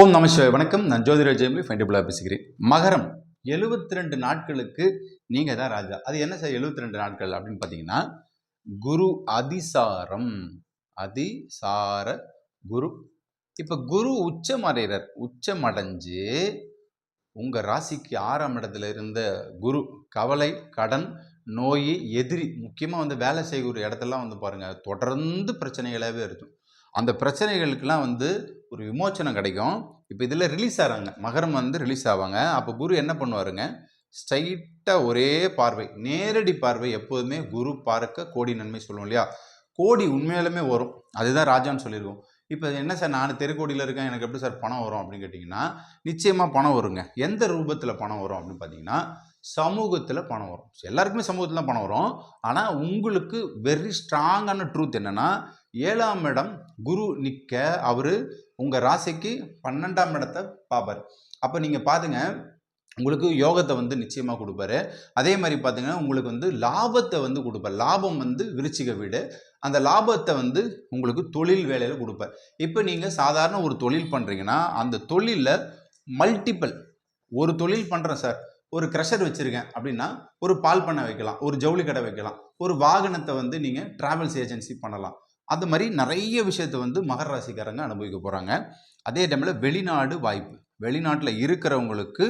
ஓம் நம வணக்கம். நான் ஜோதிராஜ் ஜெயமி ஃபைண்டபிளாக பேசுகிறேன் மகரம் எழுபத்தி ரெண்டு நாட்களுக்கு நீங்கள் தான் ராஜா. அது என்ன சார் எழுபத்தி ரெண்டு நாட்கள் அப்படின்னு பார்த்தீங்கன்னா குரு அதிசாரம். அதிசார குரு. இப்போ குரு உச்சம் அடைகிறார் உச்சம் அடைஞ்சு உங்கள் ராசிக்கு ஆறாம் இடத்துல இருந்த குரு கவலை கடன் நோய் எதிரி முக்கியமாக வந்து வேலை செய்கிற இடத்தெல்லாம் வந்து பாருங்கள் தொடர்ந்து பிரச்சனைகளாகவே இருக்கும். அந்த பிரச்சனைகளுக்கெல்லாம் வந்து ஒரு விமோச்சனம் கிடைக்கும். இப்போ இதில் ரிலீஸ் ஆகிறாங்க மகரம் வந்து ரிலீஸ் ஆவாங்க. அப்போ குரு என்ன பண்ணுவாருங்க? ஸ்ட்ரைட்டாக ஒரே பார்வை நேரடி பார்வை எப்போதுமே குரு பார்க்க கோடி நன்மை சொல்லுவோம் இல்லையா? கோடி உண்மையாலுமே வரும். அதுதான் ராஜான்னு சொல்லியிருக்கோம். இப்போ என்ன சார் நான் தெருக்கோடியில் இருக்கேன் எனக்கு எப்படி சார் பணம் வரும் அப்படின்னு கேட்டிங்கன்னா நிச்சயமாக பணம் வருங்க. எந்த ரூபத்தில் பணம் வரும் அப்படின்னு பார்த்தீங்கன்னா சமூகத்தில் பணம் வரும். எல்லாருக்குமே சமூகத்தில் தான் பணம் வரும். ஆனால் உங்களுக்கு வெரி ஸ்ட்ராங்கான ட்ரூத் என்னென்னா ஏழாம் இடம் குரு நிற்க அவர் உங்கள் ராசிக்கு பன்னெண்டாம் இடத்தை பார்ப்பார். அப்போ நீங்கள் பாருங்க உங்களுக்கு யோகத்தை வந்து நிச்சயமாக கொடுப்பாரு. அதே மாதிரி பார்த்தீங்கன்னா உங்களுக்கு வந்து லாபத்தை வந்து கொடுப்பார். லாபம் வந்து விருச்சிக வீடு. அந்த லாபத்தை வந்து உங்களுக்கு தொழில் வேலையில் கொடுப்பார். இப்போ நீங்கள் சாதாரண ஒரு தொழில் பண்ணுறீங்கன்னா அந்த தொழிலில் மல்டிப்பிள் ஒரு தொழில் பண்ணுறேன் சார். ஒரு க்ரெஷர் வச்சுருக்கேன் அப்படின்னா ஒரு பால் பண்ணை வைக்கலாம் ஒரு ஜவுளி கடை வைக்கலாம் ஒரு வாகனத்தை வந்து நீங்கள் ட்ராவல்ஸ் ஏஜென்சி பண்ணலாம். அது மாதிரி நிறைய விஷயத்தை வந்து மகர ராசிக்காரங்க அனுபவிக்க போகிறாங்க அதே டைமில் வெளிநாடு வாய்ப்பு. வெளிநாட்டில் இருக்கிறவங்களுக்கு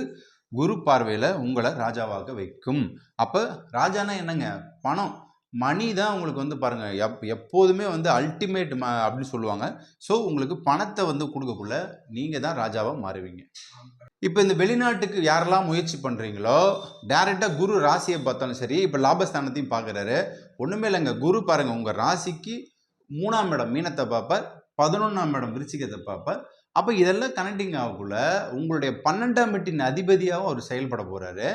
குரு பார்வையில் உங்களை ராஜாவாக வைக்கும். அப்போ ராஜானா என்னங்க? பணம். மணி தான் உங்களுக்கு வந்து பாருங்கள் எப் எப்போதுமே வந்து அல்டிமேட் ம அப்படின்னு சொல்லுவாங்க. ஸோ உங்களுக்கு பணத்தை வந்து கொடுக்கக்குள்ள நீங்கள் தான் ராஜாவாக மாறுவீங்க. இப்போ இந்த வெளிநாட்டுக்கு யாரெல்லாம் முயற்சி பண்ணுறீங்களோ டேரெக்டாக குரு ராசியை பார்த்தாலும் சரி இப்போ லாபஸ்தானத்தையும் பார்க்குறாரு. ஒன்றுமே இல்லைங்க. குரு பாருங்கள் உங்கள் ராசிக்கு மூணாம் இடம் மீனத்தை பார்ப்பார் பதினொன்றாம் இடம் விருச்சிகத்தை பார்ப்பார். அப்போ இதெல்லாம் கனெக்டிங் ஆகக்குள்ள உங்களுடைய பன்னெண்டாம் வீட்டின் அதிபதியாகவும் அவர் செயல்பட போகிறாரு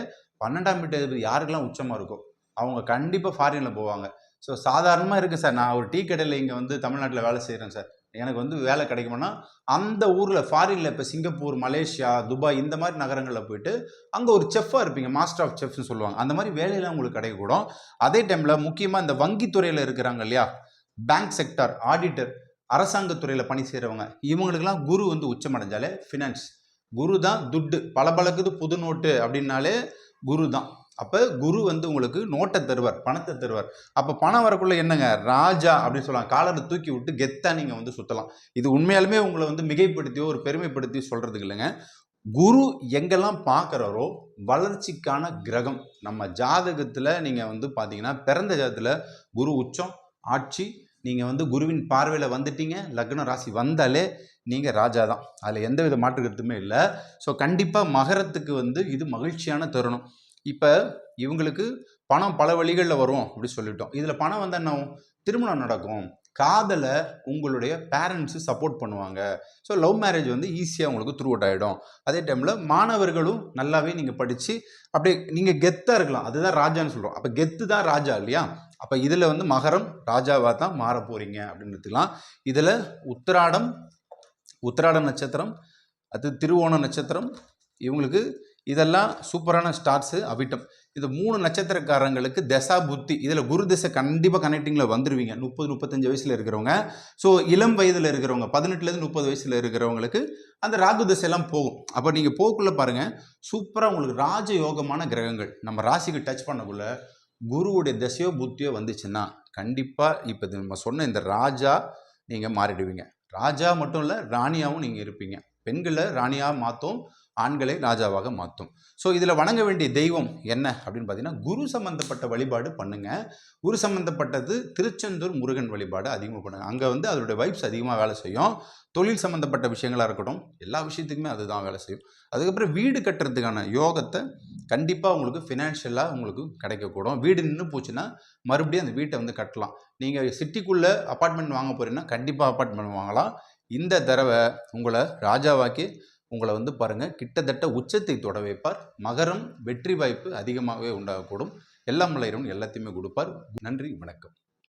பன்னெண்டாம் வீட்டு அதிபதி யாருக்கெல்லாம் உச்சமாக இருக்கும் அவங்க கண்டிப்பாக ஃபாரினில் போவாங்க. ஸோ சாதாரணமாக இருக்குது சார் நான் ஒரு டீ கடையில் இங்கே வந்து தமிழ்நாட்டில் வேலை செய்கிறேன் சார் எனக்கு வந்து வேலை கிடைக்குமானா அந்த ஊரில் ஃபாரினில் இப்போ சிங்கப்பூர் மலேசியா துபாய் இந்த மாதிரி நகரங்களில் போயிட்டு அங்கே ஒரு செஃப்பாக இருப்பீங்க. மாஸ்டர் ஆஃப் செஃப்னு சொல்லுவாங்க. அந்த மாதிரி வேலையெல்லாம் உங்களுக்கு கிடைக்கக்கூடும். அதே டைமில் முக்கியமாக இந்த வங்கித்துறையில் இருக்கிறாங்க இல்லையா? பேங்க் செக்டார் ஆடிட்டர் அரசாங்கத்துறையில் பணி செய்கிறவங்க இவங்களுக்கெல்லாம் குரு வந்து உச்சமடைஞ்சாலே ஃபினான்ஸ் குரு தான் துட்டு. பளபளக்குது புது நோட்டு அப்படின்னாலே குரு தான். அப்போ குரு வந்து உங்களுக்கு நோட்டை தருவார் பணத்தை தருவார். அப்போ பணம் வரக்குள்ளே என்னங்க? ராஜா அப்படின்னு சொல்லலாம் காலரை தூக்கி விட்டு கெத்தாக நீங்கள் வந்து சுற்றலாம் இது உண்மையாலுமே உங்களை வந்து மிகைப்படுத்தியோ ஒரு பெருமைப்படுத்தியோ சொல்கிறதுக்கு இல்லைங்க. குரு எங்கெல்லாம் பார்க்குறாரோ வளர்ச்சிக்கான கிரகம். நம்ம ஜாதகத்தில் நீங்கள் வந்து பார்த்தீங்கன்னா பிறந்த ஜாதகத்தில் குரு உச்சம் ஆட்சி நீங்கள் வந்து குருவின் பார்வையில் வந்துட்டீங்க லக்ன ராசி வந்தாலே நீங்கள் ராஜா தான். அதில் எந்த வித மாற்று கருத்துமே இல்லை. ஸோ கண்டிப்பாக மகரத்துக்கு வந்து இது மகிழ்ச்சியான தருணம். இப்போ இவங்களுக்கு பணம் பல வழிகளில் வரும் அப்படி சொல்லிட்டோம். இதில் பணம் வந்தால் என்ன திருமணம் நடக்கும். காதலை உங்களுடைய பேரண்ட்ஸு சப்போர்ட் பண்ணுவாங்க. ஸோ லவ் மேரேஜ் வந்து ஈஸியாக உங்களுக்கு த்ரூ அவுட் ஆகிடும் அதே டைமில் மாணவர்களும் நல்லாவே நீங்கள் படித்து அப்படியே நீங்கள் கெத்தாக இருக்கலாம். அதுதான் ராஜான்னு சொல்கிறோம் அப்போ கெத்து தான் ராஜா இல்லையா? அப்போ இதில் வந்து மகரம் ராஜாவாக தான் மாற போகிறீங்க அப்படின்னு எடுத்துக்கலாம். இதில் உத்திராடம் உத்திராட நட்சத்திரம் அது திருவோண நட்சத்திரம். இவங்களுக்கு இதெல்லாம் சூப்பரான ஸ்டார்ஸு அவிட்டம். இந்த மூணு நட்சத்திரக்காரங்களுக்கு தசா புத்தி. இதில் குரு திசை கண்டிப்பாக கனெக்டிங்கில் வந்துடுவீங்க முப்பது முப்பத்தஞ்சு வயசில் இருக்கிறவங்க. ஸோ இளம் வயதில் இருக்கிறவங்க பதினெட்டுலேருந்து முப்பது வயசில் இருக்கிறவங்களுக்கு அந்த ராகு திசையெல்லாம் போகும். அப்போ நீங்கள் போக்குள்ளே பாருங்கள் சூப்பராக உங்களுக்கு ராஜயோகமான கிரகங்கள். நம்ம ராசிக்கு டச் பண்ணக்குள்ள குருவுடைய திசையோ புத்தியோ வந்துச்சுன்னா கண்டிப்பாக இப்போ நம்ம சொன்ன இந்த ராஜா நீங்கள் மாறிடுவீங்க. ராஜா மட்டும் இல்லை ராணியாகவும் நீங்கள் இருப்பீங்க. பெண்களை ராணியாக மாற்றும் ஆண்களை ராஜாவாக மாற்றும். ஸோ இதில் வணங்க வேண்டிய தெய்வம் என்ன அப்படின்னு பார்த்தீங்கன்னா குரு சம்பந்தப்பட்ட வழிபாடு பண்ணுங்க. குரு சம்பந்தப்பட்டது திருச்செந்தூர் முருகன் வழிபாடு அதிகமாக பண்ணுங்க. அங்கே வந்து அதோடைய வைப்ஸ் அதிகமாக வேலை செய்யும். தொழில் சம்பந்தப்பட்ட விஷயங்களாக இருக்கட்டும் எல்லா விஷயத்துக்குமே அதுதான் வேலை செய்யும். அதுக்கப்புறம் வீடு கட்டுறதுக்கான யோகத்தை கண்டிப்பாக உங்களுக்கு ஃபினான்ஷியலாக உங்களுக்கு கிடைக்கக்கூடும். வீடு நின்று போச்சுன்னா மறுபடியும் அந்த வீட்டை வந்து கட்டலாம். நீங்கள் சிட்டிக்குள்ளே அப்பார்ட்மெண்ட் வாங்க போறீங்கன்னா கண்டிப்பாக அப்பார்ட்மெண்ட் வாங்கலாம். இந்த தடவை உங்களை ராஜாவாக்கி உங்களை வந்து பாருங்கள் கிட்டத்தட்ட உச்சத்தை தொட வைப்பார். மகரம் வெற்றி வாய்ப்பு அதிகமாகவே உண்டாகக்கூடும். எல்லாம் மலையிறவன் எல்லாத்தையுமே கொடுப்பார். நன்றி வணக்கம்.